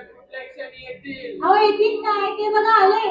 कुठल्या क्षणी येतील. येतील काय ते बघा आले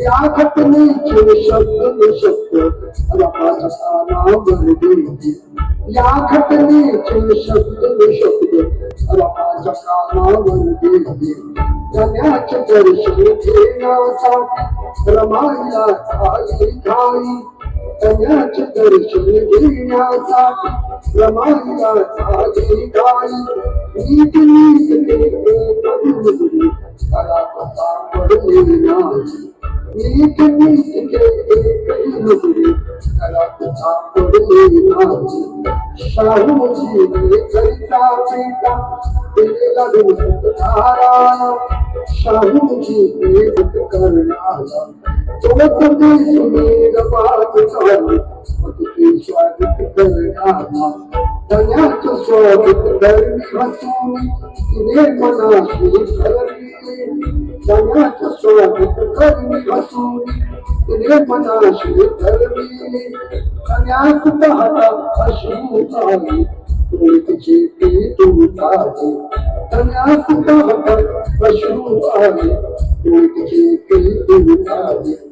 या घटनेचे शब्द शब्द रमाचा नावर या घटनेचे शब्द शब्द रमाच्या कानावर जगाचे दर्शन घेण्यासाठी रमायला घाई जगाचे दर्शन घेण्यासाठी रमायला झाली नीट नाही शाहूजी करिता पिता दिलेला रूप धारा शाहूजी करणारा तो कधी स्वागत धन्याचं हसून तिने मनाशी ठरविले धन्याचं स्वागत करणी हसून तिने मनाशी ठरविले धन्याच पाहता अश्रू आली प्रीतीची ती तुटाली धन्याच पाहता अश्रू आली प्रीतीची ती तुटाली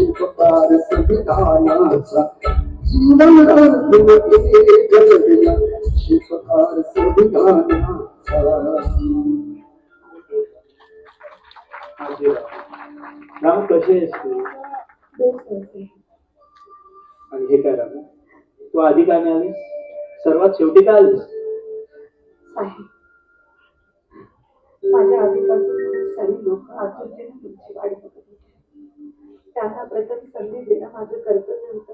बदलला शिल्पकार संविधानाचा जीवन अर्धपतीने बदलला शिल्पकार संविधानाचा जीवन अर्धपतीने बदलला शिल्पकार संविधानाचा राम कसे आहेस तू आणि हे काय राम तू आधी का नाही आलीस सर्वात शेवटी का आलीस साहेब माझ्या आधीपासून खूप सारी लोक आतुरतेने तुमची वाट बघत होते त्यांना प्रथम संधी देणं माझं कर्तव्य होतं.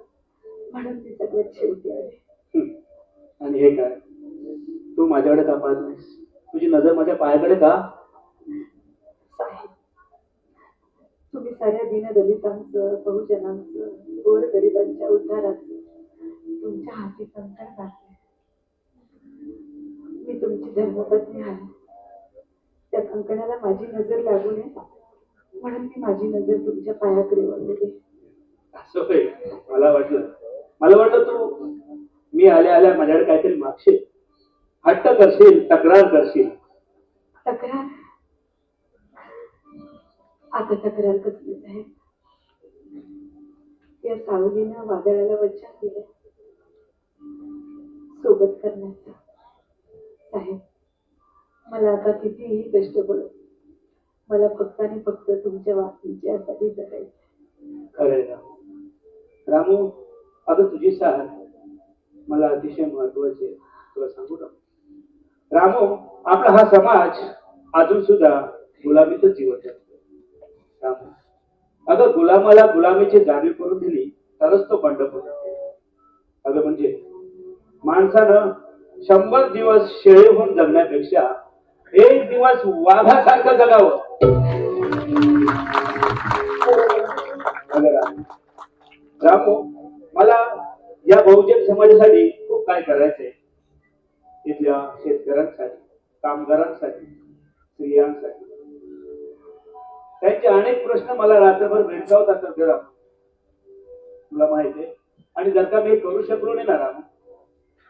म्हणून मी सगळ्यात शेवटी आले. आणि हे काय? तू माझ्याकडे का पाहत नाहीस? तुझी नजर माझ्या पायाकडे का? साहेब तुम्ही साऱ्या दीनदलितांचं बहुजनांचं गोरगरिबांच्या उद्धाराचं तुमच्या हाती कंकण घातले मी तुमची धर्मपत्नी आहे. त्या कंकणाला माझी नजर लागू नये. म्हणून मी माझी नजर तुमच्या पायाकडे वळवते असं होय. मला वाटलं. मला वाटलं तू मी आल्या आल्या माझ्याकडे काहीतरी मागशील. हट्ट करशील तक्रार करशील. तक्रार? आता तक्रार कसली साहेब या सावलीनं वादळाला वचन दिलं. सोबत करण्याचं. साहेब मला आता कितीही कष्ट पडो मला फक्त आणि फक्त तुमच्या वाचण्यासाठी जगायचं खरंय रामू. रामू आता तुझी साथ मला अतिशय महत्वाची तुला सांगू ना रामू आपला हा समाज अजून सुद्धा गुलामीतच जीवत असतो रामू अगं गुलामाला गुलामीची जाणीव करून दिली तरच तो बंड पडतो अगं म्हणजे माणसानं शंभर दिवस शेळी होऊन जगण्यापेक्षा एक दिवस वाघासारखं जगावं. रामू मला या बहुजन समाजासाठी खूप काय करायचंय. तिथल्या शेतकऱ्यांसाठी कामगारांसाठी स्त्रियांसाठी. त्यांचे अनेक प्रश्न मला रात्रभर भेडसावत असतात राम. तुला माहिती आहे. आणि जर का मी करू शकलो नाही ना राम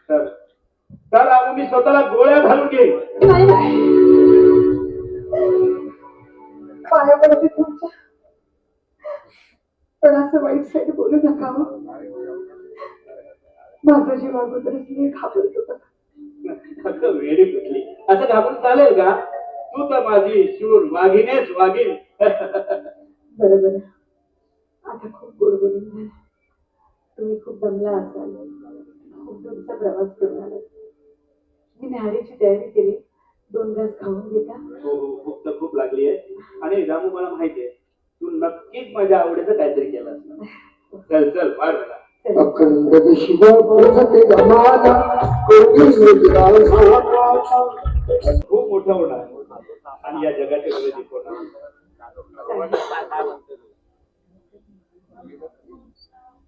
तर? तर मी स्वतःला गोळ्या घालून घेईन. पाया पडते तुमच्या पण असं वाईट साईड बोलू नका हो. माझा जीव अगोदरच मी घाबरत होता. अगं वेडी कुठली असं घाबरून चालेल का? तू तर माझी शूर वाघिनेच वाघीन बरं बरं. आता खूप गोड बोलून झालं. तुम्ही खूप दमला असाल. खूप दूरचा प्रवास करून आला. मी न्याहारीची तयारी केली. दोन घास खाऊन घेता. हो हो भूक तर खूप लागली आहे. आणि रामू मला माहिती आहे तू नक्कीच माझ्या आवडीचं काहीतरी केलं असणार. चल चल फार मला. अखंड शिवा कोटी खूप मोठं होणार. आणि या जगाचे होणार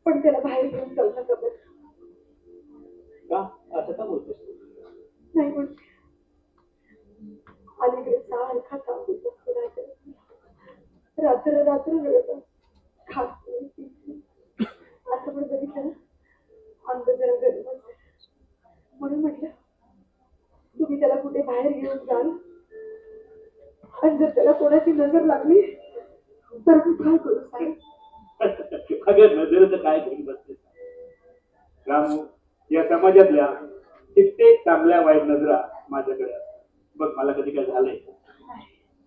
पण त्याला बाहेर घेऊन. का? असं का बोलतोस? नाही पण अलीकडे सारखा कापूस असतो रात्र रात्र रात्र रडत असं पण बघितलं ना अंग जरा गरम म्हणून म्हटलं तुम्ही त्याला कुठे बाहेर घेऊन जाल आणि जर त्याला कोणाची नजर लागली तर मी काय करू साहेब अगं नजरेचं काय घेऊन बसते रामू या समाजातल्या कित्येक चांगल्या वाईट नजरा माझ्याकडे असतात. बघ मला कधी काय झालंय.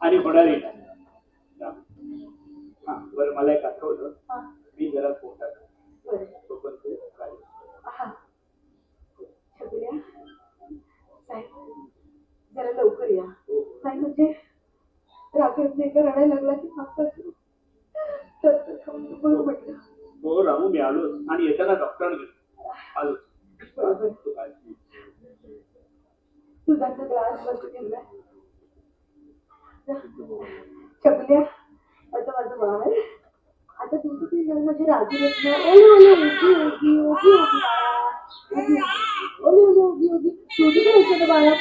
आणि होणारही नाही. हा बरं मला एक आठवलं. हा, मी जरा बरं. तो पण तू हा. जरा लवकर या. नाही म्हणजे रात्रीत एकदा रडायला लागला की म्हणून म्हटलं. हो रामू मी आलो आणि येताना डॉक्टरांकडे आलो बरोबर. तू काय दुधाचा ग्लास बस ठेवलाय छकुल्या आता माझं बाळ आता दूध पिलं म्हणजे राजी रत्न ओले ओले उगी उगी उगी उगी ओले ओले उगी उगी शेवटी काय होतं बाळा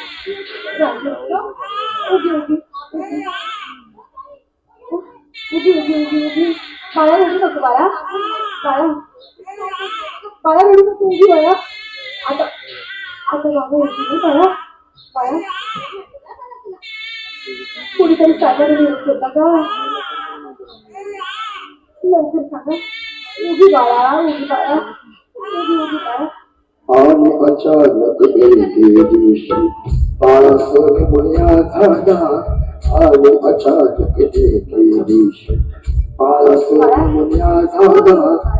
राजी रत्न उगी उगी उगी उगी उगी उगी उगी बाळा रडू नको बाळा बाळा बाळा रडू नको उगी बाळा आता आता बाबा उगी बाळा बाळा कुणीतरी सागर घेऊन होता का लवकर सांगा. उगी बाळा उगी बाळा. उगी उगी बाळा. अचानक दिवशी झाला आणि अचानक दिवशी झाला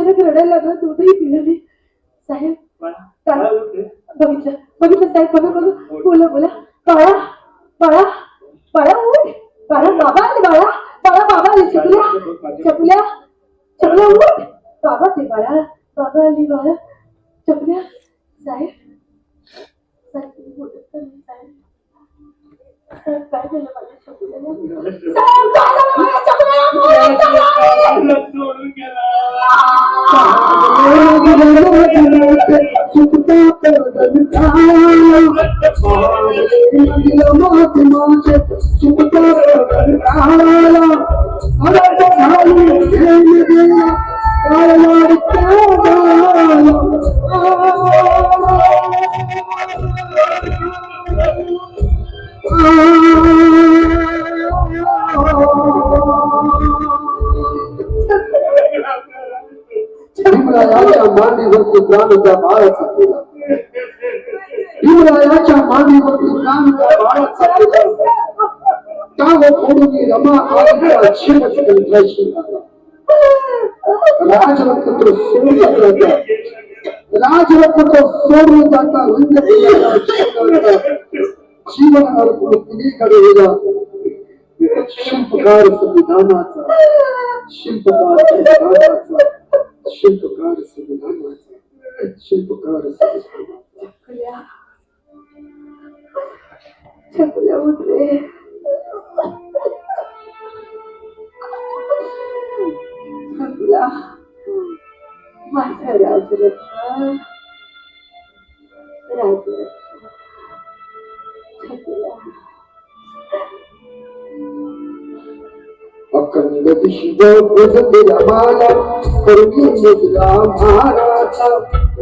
अचानक रडायला लागलं दूधही पिलं नाही साहेब बाळा, बाळा उठ रे. बघितलं बघितलं साहेब बघा बघा. बोला बोला. I'm சூழலாச்சா மாந்தி தாவோ போடுங்க அம்மா ஆகிற அச்சமத்தில் ರಾಜರಕ್ತ ಸೋರುವುದಂತ ರಾಜರಕ್ತ ಸೋರುವುದಂತ ಜೀವನ ನಡುಕೊಂಡು ತಿಳಿ ಕಡೆಯುವ ಶಿಲ್ಪಕಾರ ಸಂವಿಧಾನಾಥ ಶಿಲ್ಪಕಾರ ಸಂವಿಧಾನಾಥ ಶಿಲ್ಪಕಾರ ಸಂವಿಧಾನಾಥ ಶಿಲ್ಪಕಾರ ಸಂವಿಧಾನಾಥ هاكل اعوذ إيه هاكل واحد راجل راجل അക്കങ്ങളുടെ പിശുദ്ധ പ്രസന്തിരമാല കൊടുക്കുന്നതിലാ ഭാരത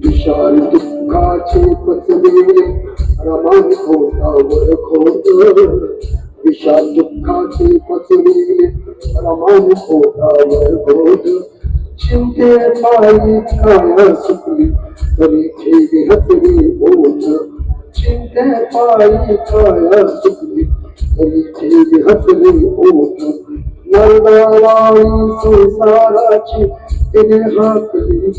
विशाल दुःखाचे पचले रमान खोटावर खोट विशाल दुःखाचे पचले रमान खोटावर खोट चिंते पायी काय सुकली तरी ठेवी हसली बोध चिंते पायी काय सुकली तरी ठेवी हसली बोध नरदावाई संसाराची तिने हाकली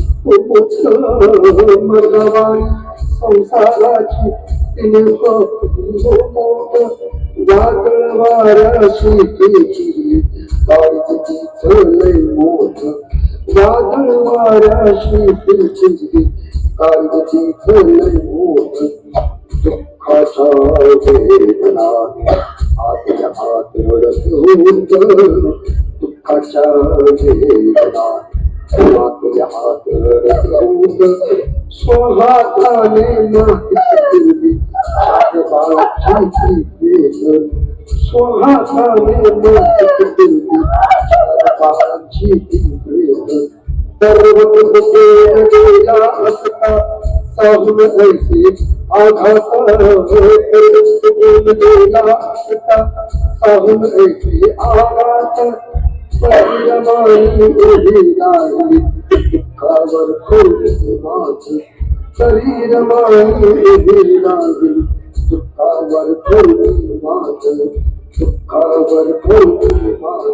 मरदावाई संसाराची तिने हाकली वादळ वाऱ्याशी केली काळजी चलय मोठ वादळ वाऱ्याशी केली काळजी चलय मोठ दुःखाच्या वेदना आतल्या आत रडत होत दुःखाच्या वेदना आतल्या आत रडत साहून आघात दुःखावर खोली दुःखावर खोली माझ. दुःखावर खोली माझ.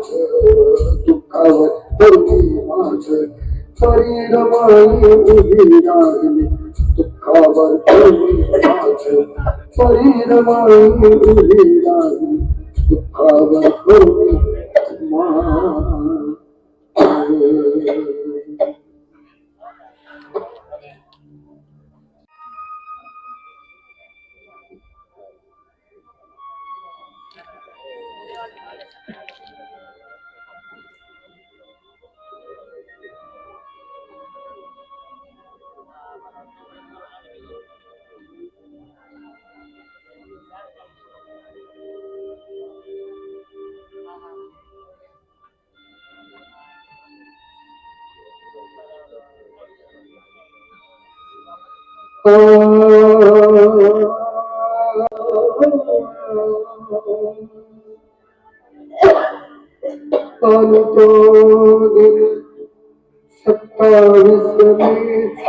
दुःखावर खोली माझ. शरीरमाई उभी राहिली दुःखावर खोली माझ शरीरमाई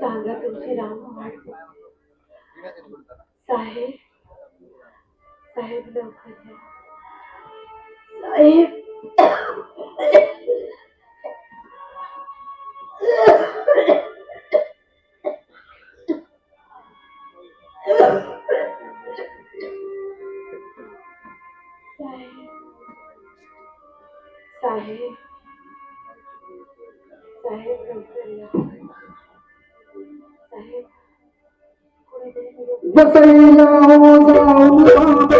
सांगा तुमचे राम साहेब साहेब लवकर या. साहेब. साहेब. साहेब लवकर या. साहेब. कोणीतरी निरोप बसैला जाऊन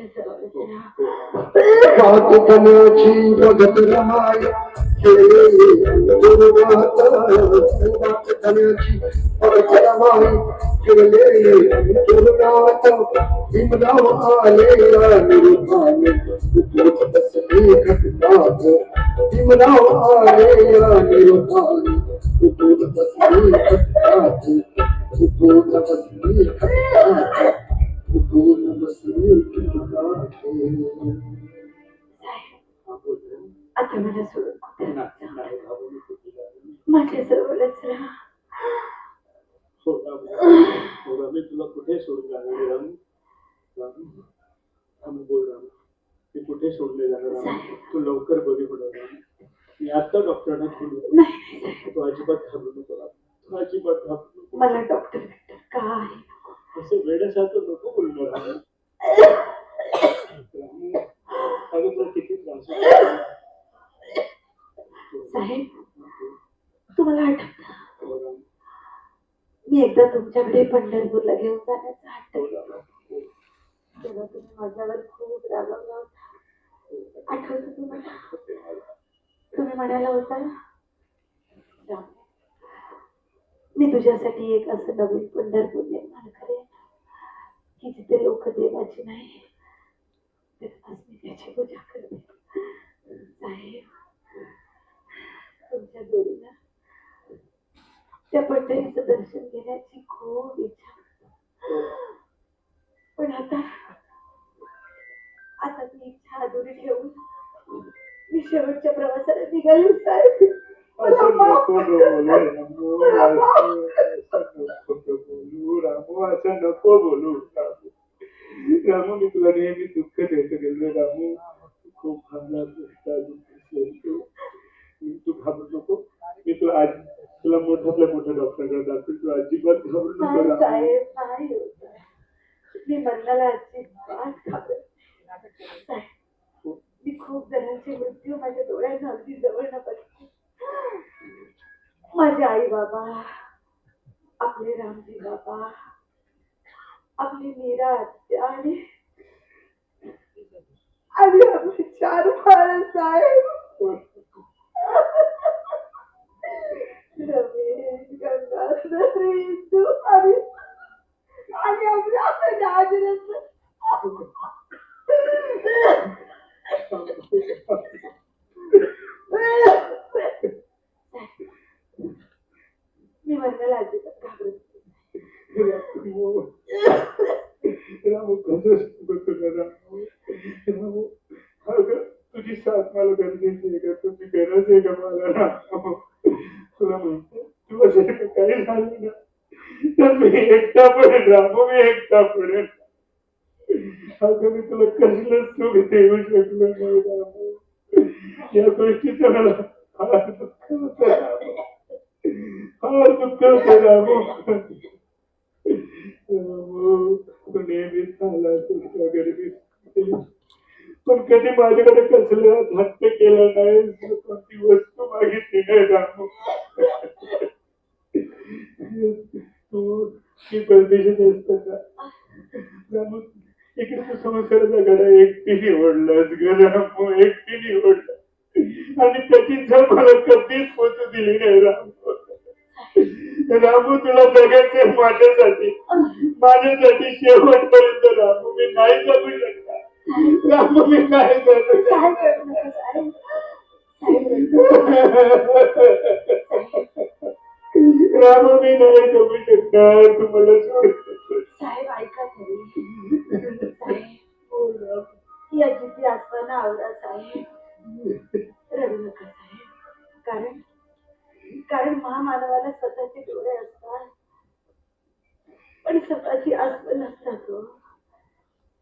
आता माझ्या जवळच राहा कातकनाची बघत रमाय खेळे गुरुनाथ कातकनाची बघत रमाय खेळले गुरुनाथ भीमराव आले निरुपाने उपोत बसले घटनाथ भीमराव आले निरुपाने उपोत बसले घटनाथ उपोत आता मला सोडून? माझ्या जवळच राहा तुला कुठे सोडून जाणार रामू बोल रामू मी कुठे सोडले जाणार रामू तू लवकर बरी पडव रामू मी आता डॉक्टरांना साहेब तू अजिबात घाबरू नको रामू तू अजिबात घाबरू नको मला डॉक्टर काय असं वेड्यासारखं नको बोललो किती त्रास साहेब तुम्हाला आठवत? मी एकदा तुमच्याकडे पंढरपूरला घेऊन जाण्याचा हट्ट तेव्हा तुम्ही माझ्यावर खूप रागावला होता. आठवत तुम्हाला? तुम्ही म्हणाला होता मी तुझ्यासाठी एक असं नवीन पंढरपूर निर्माण की जिथे लोक देवाची नाही तर आज मी त्याची पूजा करते. साहेब तुमच्या दोरीला त्या पंढरीचं दर्शन घेण्याची खूप इच्छा पण आता आता ती इच्छा अधुरी ठेवून मी शेवटच्या प्रवासाला निघाली साहेब. असं नको बोलू रामू असं नको बोलू रामू मी तुला नेहमी दुःख देत गेलो रामू खूप तू घाबरू नको मी तुला आज तुला मोठ्यातल्या मोठ्या डॉक्टरकडे दाखवेल तू अजिबात घाबरू नको नाही रामू मी अजिबात घाबरत मी खूप जणांचे मृत्यू माझ्या डोळ्यात अगदी जवळ न माझे आई बाबा आपले रामजी बाबा आपली मीरा आत्या आणि आणि आपले चार बाळ साहेब. रमेश गंगाधर इंदू आणि आणि मरणाला अजिबात घाबरत नाही. रामू कसं बघतो ना रामू रामू अगं तुझी साथ मला गरजेची आहे का तुझी गरज आहे का मला रामू तुला माहिती तुला जर का काही झालं ना तर मी एकटा पडेल रामू मी एकटा पडेल अगं मी तुला कसलं सुख देऊ शकलो नाही या मला फार दुःख फार दुःख नेहमीच आला पण कधी माझ्याकडे कसलं हट्ट केलं नाही कोणती वस्तू मागितली नाही रामू तू ती परदेशात असत का रामू तिकडचं तू संसाराचा गडा एकटीने ओढलास ग रामू एकटीने ओढला. आणि त्याची जर मला कधीच पोचू दिली नाही रामू. रामू तुला जगायचे माझ्यासाठी. माझ्यासाठी शेवटपर्यंत रामू मी नाही जगू शकता रामू मी नाही जगू साहेब रामू मी नाही जगू शकणार. तुम्हाला सोडतो आवडा साहेब रडू नका साहेब कारण कारण महामानवाला स्वतःचे डोळे असतात. पण स्वतःची अशी अस्वल असतात हो.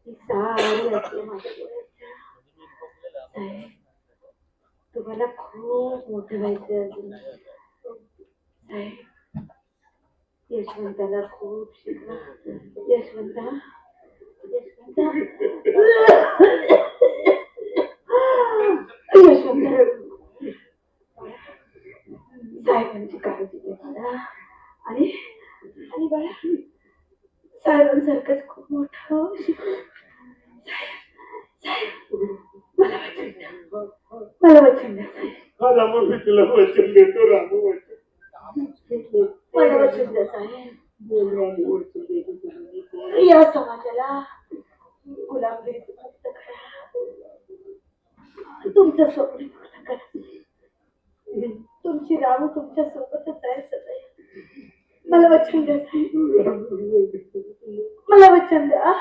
सारी असते माझ्या डोळ्याच्या. साहेब, तुम्हाला खूप मोठं व्हायचं अजून. साहेब यशवंताला खूप शिकवा. यशवंता यशवंता साहेबांची काळजी घे बाळा आणि आणि बाळा साहेबांसारखंच खूप मोठं मला वचन द्या. मला वचन द्या साहेब रामू मी तुला वचन देतो रामू वचन मला वचन द्या साहेब. या समाजाला मुक्त करा. तुमचं स्वप्न पूर्ण करा. तुमची राहू तुमच्या सोबतच आहे सदैव मला वचन द्या साहेब मला वचन द्या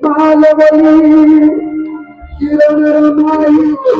मालवणी किरण रमाईची